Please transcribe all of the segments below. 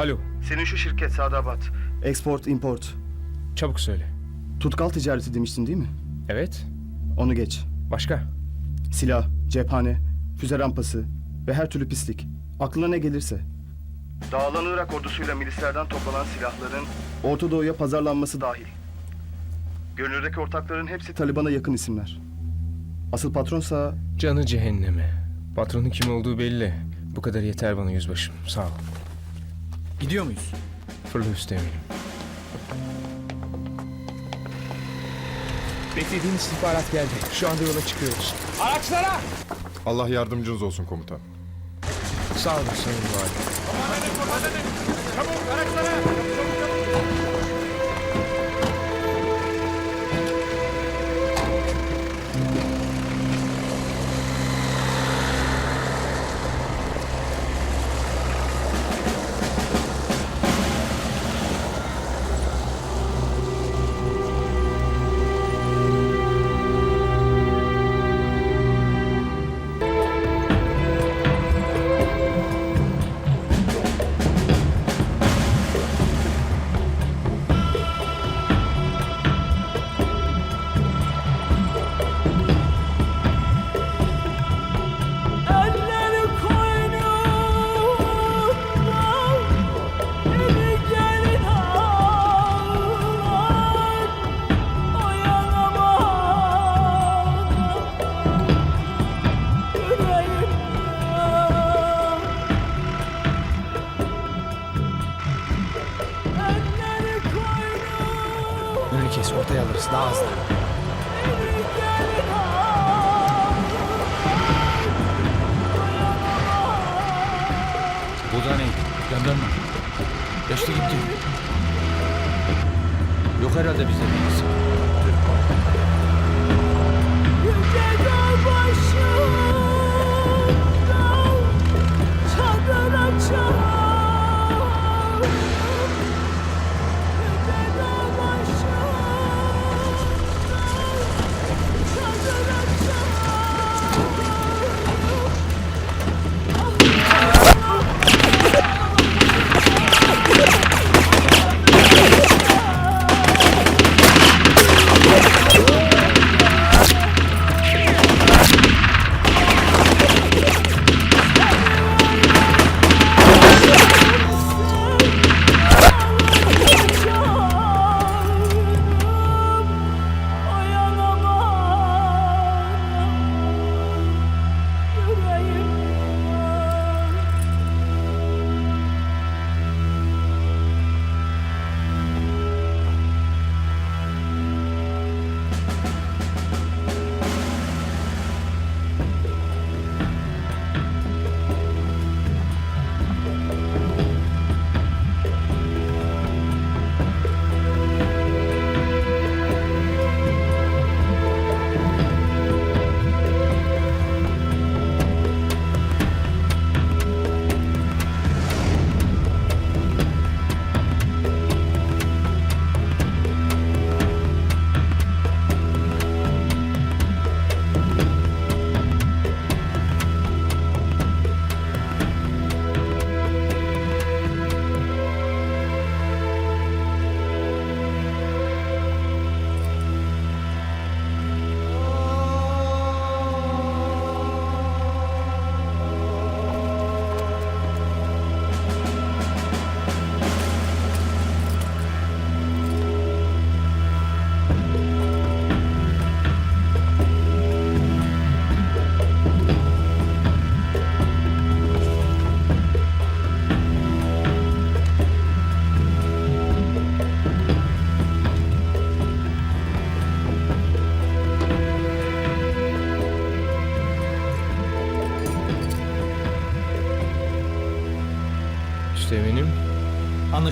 Alo, Senin şu şirket Sadabat. Export, import. çabuk söyle. Tutkal ticareti demiştin değil mi? Evet, Onu geç. başka? Silah, cephane, füze rampası ve her türlü pislik. Aklına ne gelirse. Dağılan Irak ordusuyla milislerden toplanan silahların Orta Doğu'ya pazarlanması dahil. Görünürdeki ortakların hepsi Taliban'a yakın isimler. Asıl patronsa Canı cehenneme. Patronun kim olduğu belli. Bu kadar yeter bana yüzbaşım. Sağ ol. Gidiyor muyuz? Fırla üstü eminim. Beklediğin istihbarat geldi. Şu anda yola çıkıyoruz. Araçlara! Allah yardımcınız olsun komutan. Sağ olun sayın valim. Eller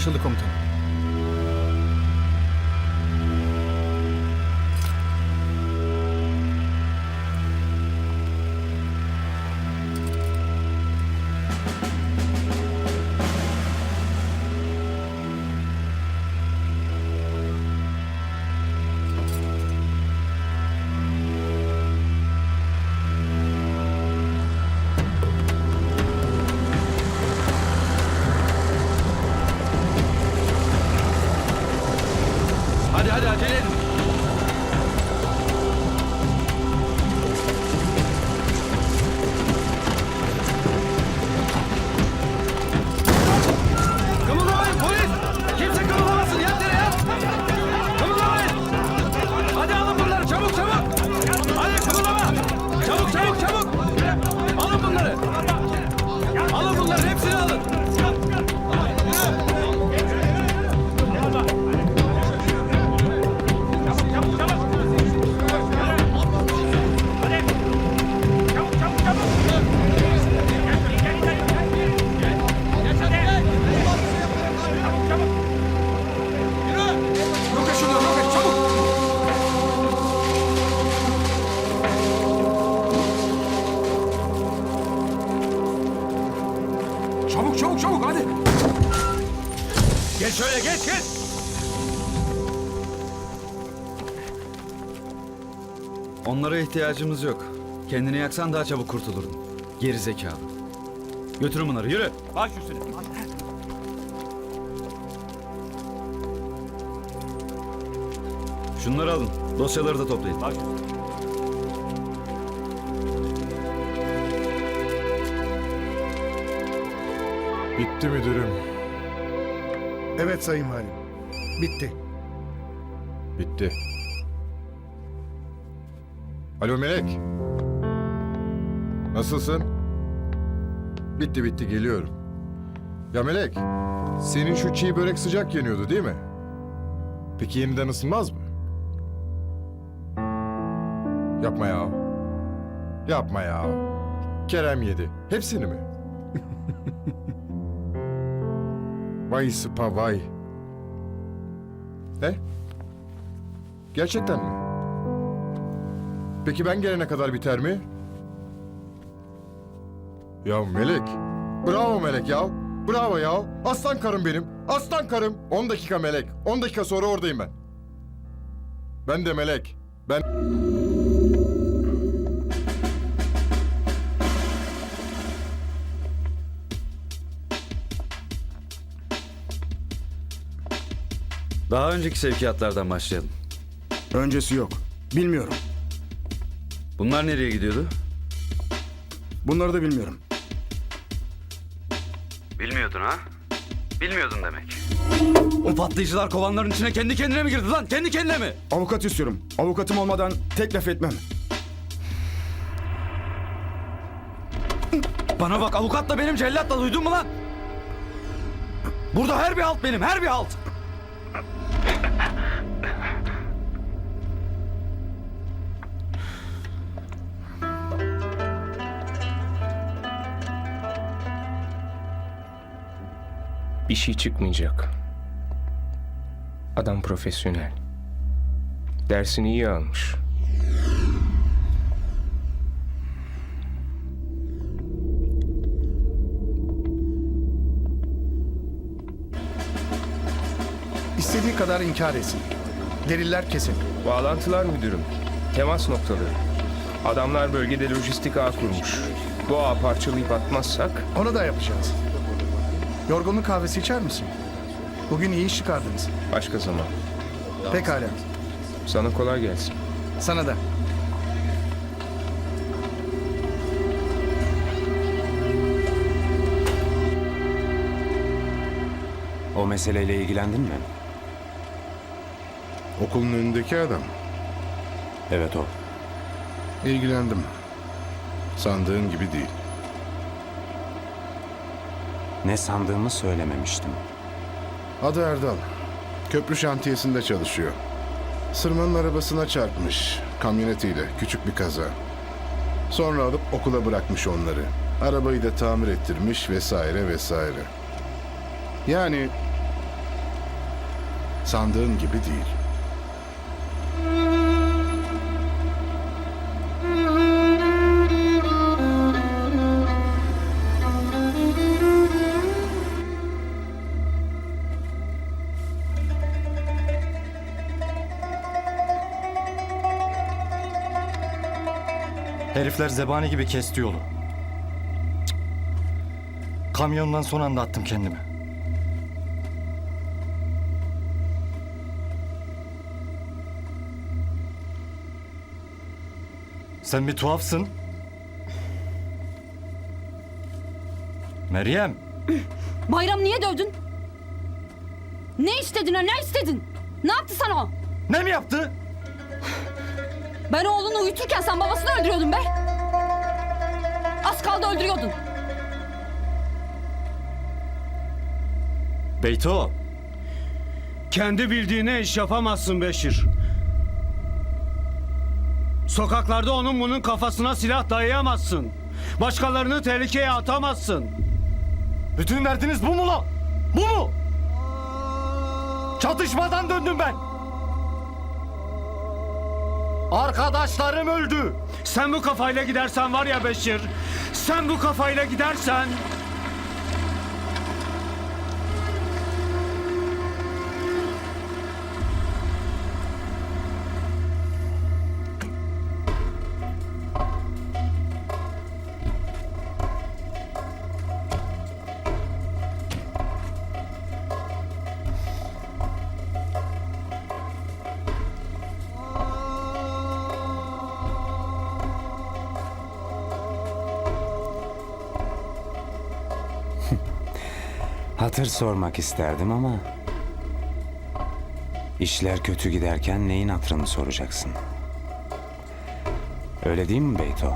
আসলে কম থাকে Onlara ihtiyacımız yok. Kendini yaksan daha çabuk kurtulurdun. Geri zekalı. Götürün bunları yürü. Baş üstüne. Şunları alın. Dosyaları da toplayın. Baş üstüne. Bitti müdürüm. Evet Sayın Valim. Bitti. Bitti. Alo Melek. Nasılsın? Bitti bitti geliyorum. Ya Melek, senin şu çiğ börek sıcak yeniyordu değil mi? Peki yeniden ısınmaz mı? Yapma ya. Yapma ya. Kerem yedi. Hepsini mi? vay sıpa vay. Ne? Gerçekten mi? Peki ben gelene kadar biter mi? Ya Melek. Bravo Melek ya. Bravo ya. Aslan karım benim. Aslan karım. 10 dakika Melek. 10 dakika sonra oradayım ben. Ben de Melek. Ben... Daha önceki sevkiyatlardan başlayalım. Öncesi yok. Bilmiyorum. Bunlar nereye gidiyordu? Bunları da bilmiyorum. Bilmiyordun ha? Bilmiyordun demek. O patlayıcılar kovanların içine kendi kendine mi girdi lan? Kendi kendine mi? Avukat istiyorum. Avukatım olmadan tek laf etmem. Bana bak avukatla benim cellatla duydun mu lan? Burada her bir halt benim, her bir halt. Şey çıkmayacak. Adam profesyonel. Dersini iyi almış. İstediği kadar inkar etsin. Deliller kesin. Bağlantılar müdürüm. Temas noktaları. Adamlar bölgede lojistik ağ kurmuş. Bu ağı parçalayıp atmazsak Onu da yapacağız. Yorgunluk kahvesi içer misin? Bugün iyi iş çıkardınız. başka zaman. Pekala. Sana kolay gelsin. Sana da. O meseleyle ilgilendin mi? Okulun önündeki adam. Evet o. İlgilendim. Sandığın gibi değil. Ne sandığımı söylememiştim. Adı Erdal. Köprü şantiyesinde çalışıyor. Sırmanın arabasına çarpmış. Kamyonetiyle. Küçük bir kaza. Sonra alıp okula bırakmış onları. Arabayı da tamir ettirmiş vesaire vesaire. Yani sandığın gibi değil. Herifler zebani gibi kesti yolu. Kamyondan son anda attım kendimi. Sen bir tuhafsın. Meryem, Bayram niye dövdün? Ne istedin ha ne istedin? Ne yaptı sana o? ne mi yaptı? Ben oğlunu uyuturken sen babasını öldürüyordun be. Kaldı öldürüyordun. Beyto, Kendi bildiğine iş yapamazsın Beşir. Sokaklarda onun bunun kafasına silah dayayamazsın. Başkalarını tehlikeye atamazsın. bütün derdiniz bu mu lan? Bu mu? Çatışmadan döndüm ben. Arkadaşlarım öldü. Sen bu kafayla gidersen var ya Beşir, sen bu kafayla gidersen Hatır sormak isterdim ama... ...işler kötü giderken neyin hatırını soracaksın? Öyle değil mi Beyto?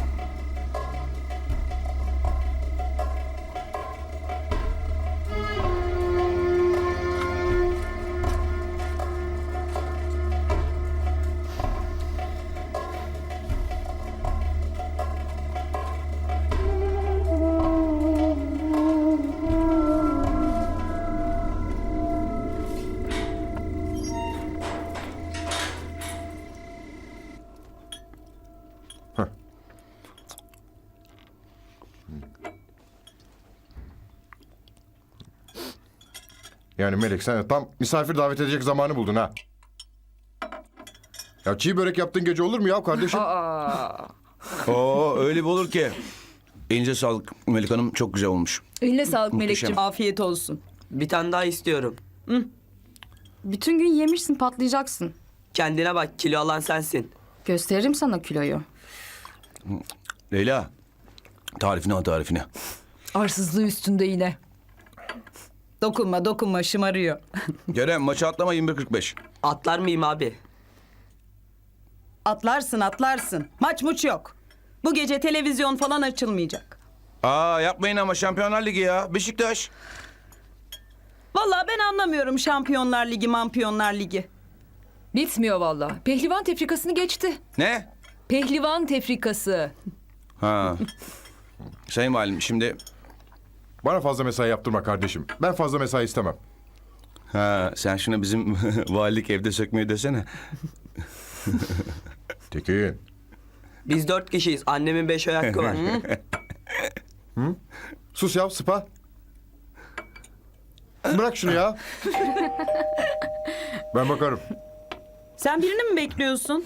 Yani Melek sen de tam misafir davet edecek zamanı buldun ha. Ya çiğ börek yaptığın gece olur mu ya kardeşim? Oo öyle bir olur ki. Elinize sağlık Melik Hanım çok güzel olmuş. Eline sağlık Melekciğim. Afiyet olsun. Bir tane daha istiyorum. Bütün gün yemişsin patlayacaksın. Kendine bak kilo alan sensin. Gösteririm sana kiloyu. Leyla tarifini al tarifini. Arsızlığı üstünde yine. Dokunma dokunma şımarıyor. Kerem maçı atlama 21.45. Atlar mıyım abi? Atlarsın atlarsın. Maç muç yok. Bu gece televizyon falan açılmayacak. Aa yapmayın ama Şampiyonlar Ligi ya. Beşiktaş. Vallahi ben anlamıyorum Şampiyonlar Ligi, Mampiyonlar Ligi. Bitmiyor valla. Pehlivan tefrikasını geçti. Ne? Pehlivan tefrikası. Ha. Sayın Valim şimdi Bana fazla mesai yaptırma kardeşim. Ben fazla mesai istemem. ha sen şuna bizim valilik evde sökmeyi desene. Tekin. Biz dört kişiyiz. Annemin beş oy hakkı var. Sus ya sıpa. Bırak şunu ya. Ben bakarım. Sen birini mi bekliyorsun?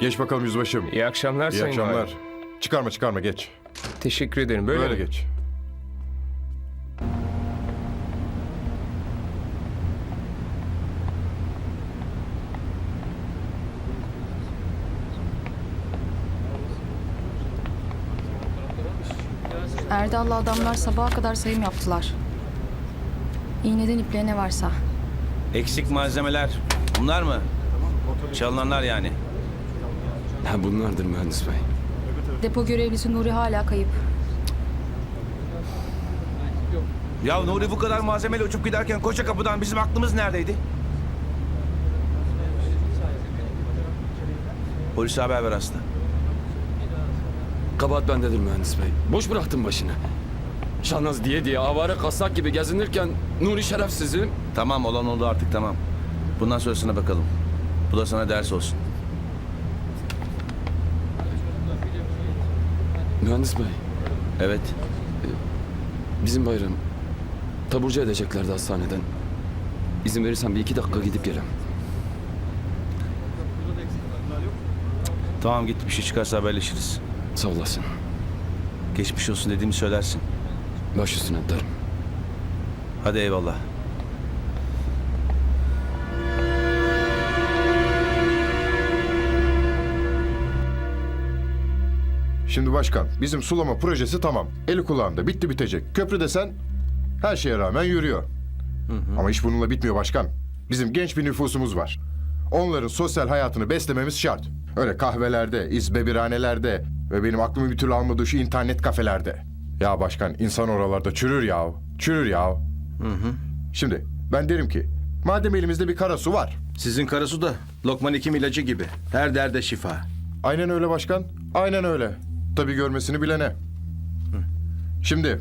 Geç bakalım yüzbaşım. İyi akşamlar İyi Sayın akşamlar. Valim. Çıkarma çıkarma geç. Teşekkür ederim. Böyle, Böyle mi? geç. Erdal'lı adamlar sabaha kadar sayım yaptılar. İğneden ipliğe ne varsa. Eksik malzemeler. Bunlar mı? Çalınanlar yani. Ha bunlardır mühendis bey. Depo görevlisi Nuri hala kayıp. Ya Nuri bu kadar malzemeyle uçup giderken koca kapıdan bizim aklımız neredeydi? Polise haber ver Aslı. Kabahat bendedir mühendis bey. Boş bıraktım başını. Şahnaz diye diye avare kasnak gibi gezinirken Nuri şerefsizim. Tamam olan oldu artık tamam. Bundan sonrasına bakalım. Bu da sana ders olsun. Mühendis bey Evet. bizim bayram taburcu edeceklerdi hastaneden. İzin verirsen bir iki dakika gidip gelem. Tamam git bir şey çıkarsa haberleşiriz. Sağ olasın. Geçmiş olsun dediğimi söylersin. Baş üstüne derim. Hadi eyvallah. Şimdi başkan bizim sulama projesi tamam. Eli kulağında bitti bitecek. Köprü desen her şeye rağmen yürüyor. Ama iş bununla bitmiyor başkan. Bizim genç bir nüfusumuz var. Onların sosyal hayatını beslememiz şart. Öyle kahvelerde, izbebirhanelerde ve benim aklımı bir türlü almadığı şu internet kafelerde. Ya başkan insan oralarda çürür ya. Çürür ya. Şimdi ben derim ki madem elimizde bir kara su var. Sizin karasu da Lokman Hekim ilacı gibi. Her derde şifa. Aynen öyle başkan. Aynen öyle. Tabii görmesini bilene. Şimdi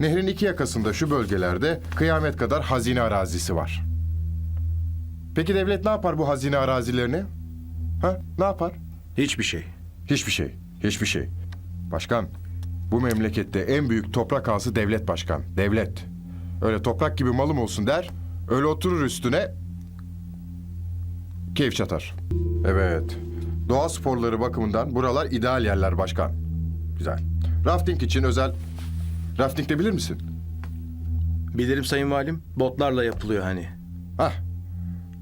nehrin iki yakasında şu bölgelerde kıyamet kadar hazine arazisi var. Peki devlet ne yapar bu hazine arazilerini? Ha? Ne yapar? Hiçbir şey. Hiçbir şey. Hiçbir şey. Başkan, bu memlekette en büyük toprak ağası devlet başkan. Devlet. Öyle toprak gibi malım olsun der. Öyle oturur üstüne. Keyif çatar. Evet. Doğa sporları bakımından buralar ideal yerler başkan. Güzel. Rafting için özel... Rafting de bilir misin? Bilirim Sayın Valim. Botlarla yapılıyor hani. Hah.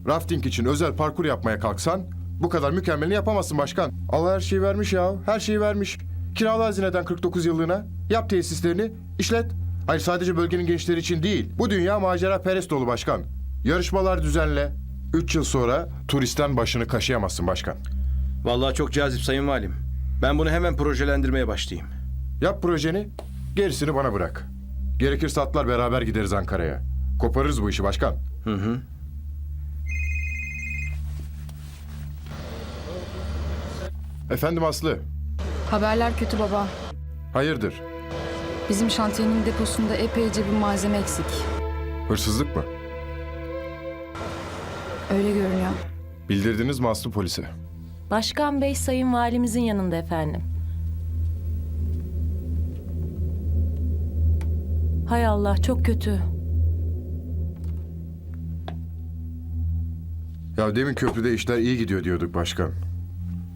Rafting için özel parkur yapmaya kalksan bu kadar mükemmelini yapamazsın başkan. Allah her şeyi vermiş ya. Her şeyi vermiş. Kiralı hazineden 49 yıllığına. Yap tesislerini, işlet. Hayır sadece bölgenin gençleri için değil. Bu dünya macera perest dolu başkan. Yarışmalar düzenle. 3 yıl sonra turistten başını kaşıyamazsın başkan. Vallahi çok cazip sayın valim. Ben bunu hemen projelendirmeye başlayayım. Yap projeni, gerisini bana bırak. Gerekirse atlar beraber gideriz Ankara'ya. Koparırız bu işi başkan. Hı hı. Efendim Aslı, Haberler kötü baba. hayırdır? Bizim şantiyenin deposunda epeyce bir malzeme eksik. Hırsızlık mı? Öyle görünüyor. Bildirdiniz mi Aslı polise? Başkan Bey sayın valimizin yanında efendim. Hay Allah çok kötü. Ya demin köprüde işler iyi gidiyor diyorduk başkan.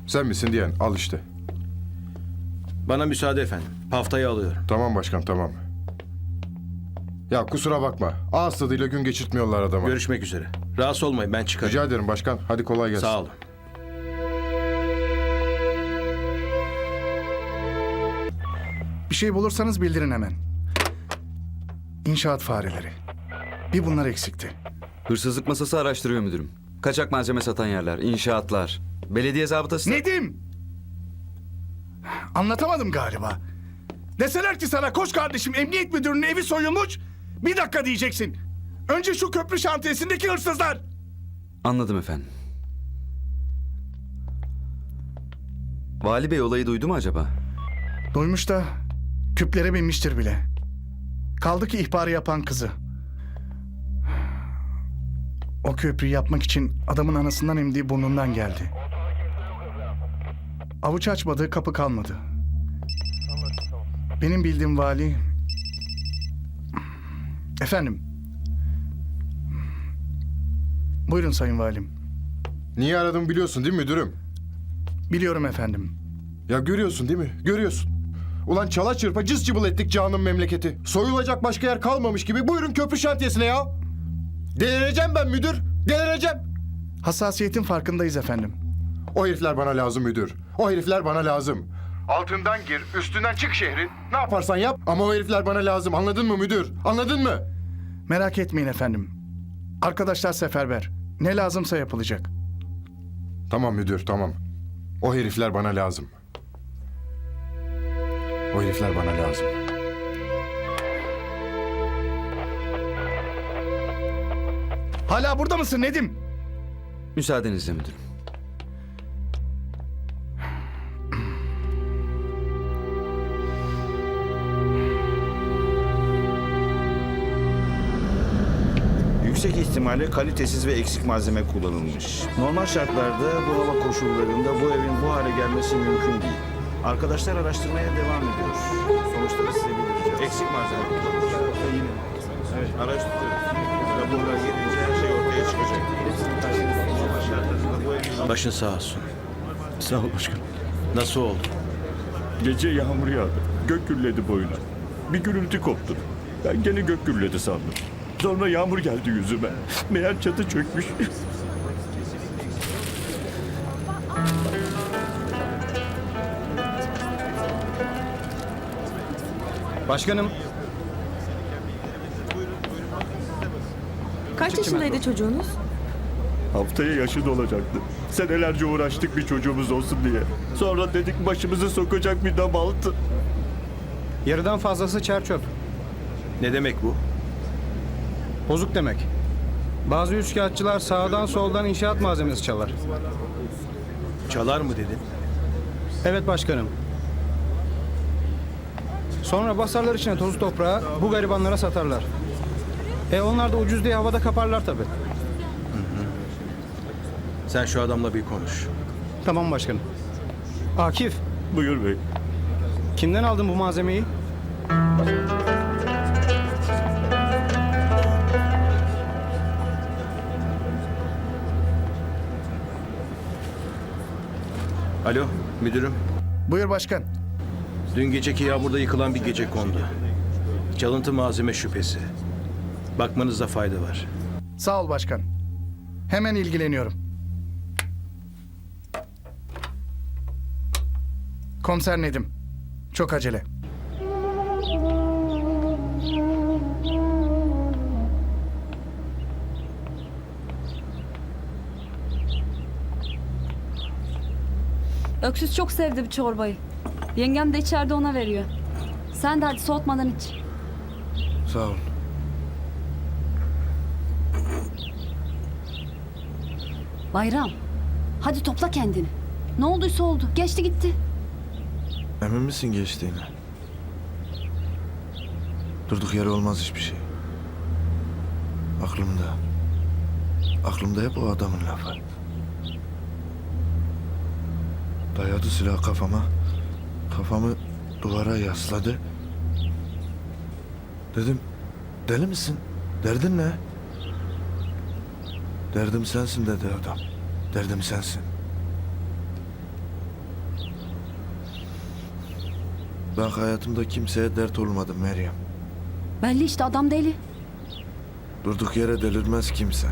Sen misin diyen al işte. Bana müsaade efendim. Haftayı alıyorum. Tamam başkan tamam. Ya kusura bakma. Ağız tadıyla gün geçirtmiyorlar adama. Görüşmek üzere. Rahatsız olmayın ben çıkarım. Rica ederim başkan. Hadi kolay gelsin. Sağ olun. Şey bulursanız bildirin hemen. İnşaat fareleri. Bir bunlar eksikti. Hırsızlık masası araştırıyor müdürüm. Kaçak malzeme satan yerler, inşaatlar. Belediye zabıtası... Nedim! Anlatamadım galiba. Deseler ki sana koş kardeşim emniyet müdürünün evi soyulmuş. Bir dakika diyeceksin. Önce şu köprü şantiyesindeki hırsızlar. Anladım efendim. Vali Bey olayı duydu mu acaba? Duymuş da küplere binmiştir bile. Kaldı ki ihbarı yapan kızı. O köprüyü yapmak için adamın anasından emdiği burnundan geldi. Avuç açmadığı kapı kalmadı. Benim bildiğim vali... Efendim. Buyurun sayın valim. Niye aradım biliyorsun değil mi müdürüm? Biliyorum efendim. Ya görüyorsun değil mi? Görüyorsun. Ulan çala çırpa cız cıbıl ettik canım memleketi. Soyulacak başka yer kalmamış gibi buyurun köprü şantiyesine ya. Delireceğim ben müdür. Delireceğim. Hassasiyetin farkındayız efendim. O herifler bana lazım müdür. O herifler bana lazım. Altından gir, üstünden çık şehrin. Ne yaparsan yap ama o herifler bana lazım. Anladın mı müdür? Anladın mı? Merak etmeyin efendim. Arkadaşlar seferber. Ne lazımsa yapılacak. Tamam müdür, tamam. O herifler bana lazım. O herifler bana lazım. Hala burada mısın Nedim? Müsaadenizle müdürüm. Yüksek ihtimalle kalitesiz ve eksik malzeme kullanılmış. Normal şartlarda bu hava koşullarında bu evin bu hale gelmesi mümkün değil. Arkadaşlar araştırmaya devam ediyor. Sonuçları size bildireceğiz. Eksik malzeme kullanılmış. Yine. Evet, araştırıyoruz. Raporlar gelince her şey ortaya çıkacak. Bu. Başın sağ olsun. Sağ ol başkanım. Nasıl oldu? Gece yağmur yağdı. Gök gürledi boyuna. Bir gürültü koptu. Ben gene gök gürledi sandım. Sonra yağmur geldi yüzüme. Meğer çatı çökmüş. Başkanım Kaç yaşındaydı çocuğunuz? Haftaya yaşı dolacaktı. Senelerce uğraştık bir çocuğumuz olsun diye. Sonra dedik başımızı sokacak bir dam altı. yarıdan fazlası çer çöp. Ne demek bu? Bozuk demek. Bazı üçkağıtçılar sağdan soldan inşaat malzemesi çalar. Çalar mı dedin? Evet başkanım. Sonra basarlar içine tozu toprağı bu garibanlara satarlar. E onlar da ucuz diye havada kaparlar tabii. Sen şu adamla bir konuş. Tamam başkanım. Akif, Buyur bey. kimden aldın bu malzemeyi? Alo müdürüm. Buyur başkan. Dün geceki yağmurda yıkılan bir gece kondu. Çalıntı malzeme şüphesi. Bakmanızda fayda var. Sağ ol başkan. Hemen ilgileniyorum. Komiser Nedim. Çok acele. Öksüz çok sevdi bu çorbayı. Yengem de içeride ona veriyor. Sen de hadi soğutmadan iç. Sağ ol. Bayram. Hadi topla kendini. Ne olduysa oldu. Geçti gitti. Emin misin geçtiğine? Durduk yere olmaz hiçbir şey. Aklımda. Aklımda hep o adamın lafı. Dayadı silah kafama. Kafamı duvara yasladı. Dedim, deli misin? Derdin ne? Derdim sensin dedi adam. Derdim sensin. Ben hayatımda kimseye dert olmadım Meryem. Belli işte adam deli. Durduk yere delirmez kimse.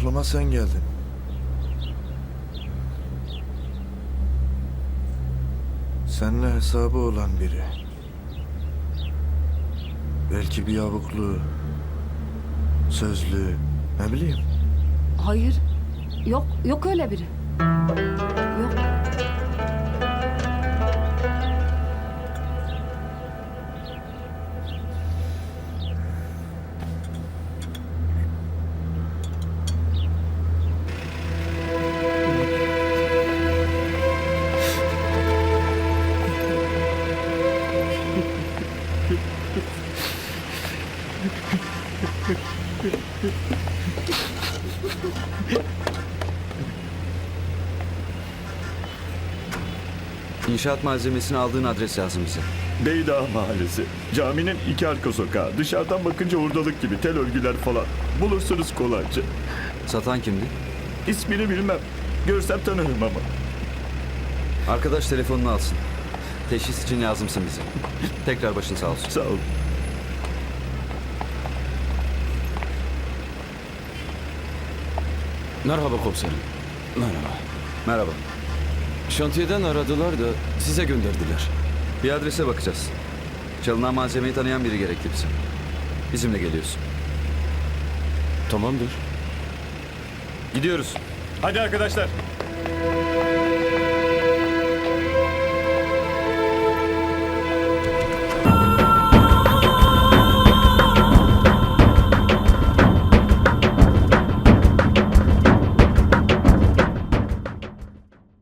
Aklıma sen geldin. Seninle hesabı olan biri. Belki bir yavuklu, sözlü, ne bileyim. Hayır. Yok, yok öyle biri. İnşaat malzemesini aldığın adres lazım bize. Beydağ Mahallesi. Caminin iki arka sokağı. Dışarıdan bakınca hurdalık gibi tel örgüler falan. Bulursunuz kolayca. Satan kimdi? İsmini bilmem. Görsem tanırım ama. Arkadaş telefonunu alsın. Teşhis için lazımsın bize. Tekrar başın sağ olsun. Sağ ol. Merhaba komiserim. Merhaba. Merhaba. Şantiyeden aradılar da size gönderdiler. Bir adrese bakacağız. Çalınan malzemeyi tanıyan biri gerekli bize. Bizimle geliyorsun. Tamamdır. Gidiyoruz. Hadi arkadaşlar.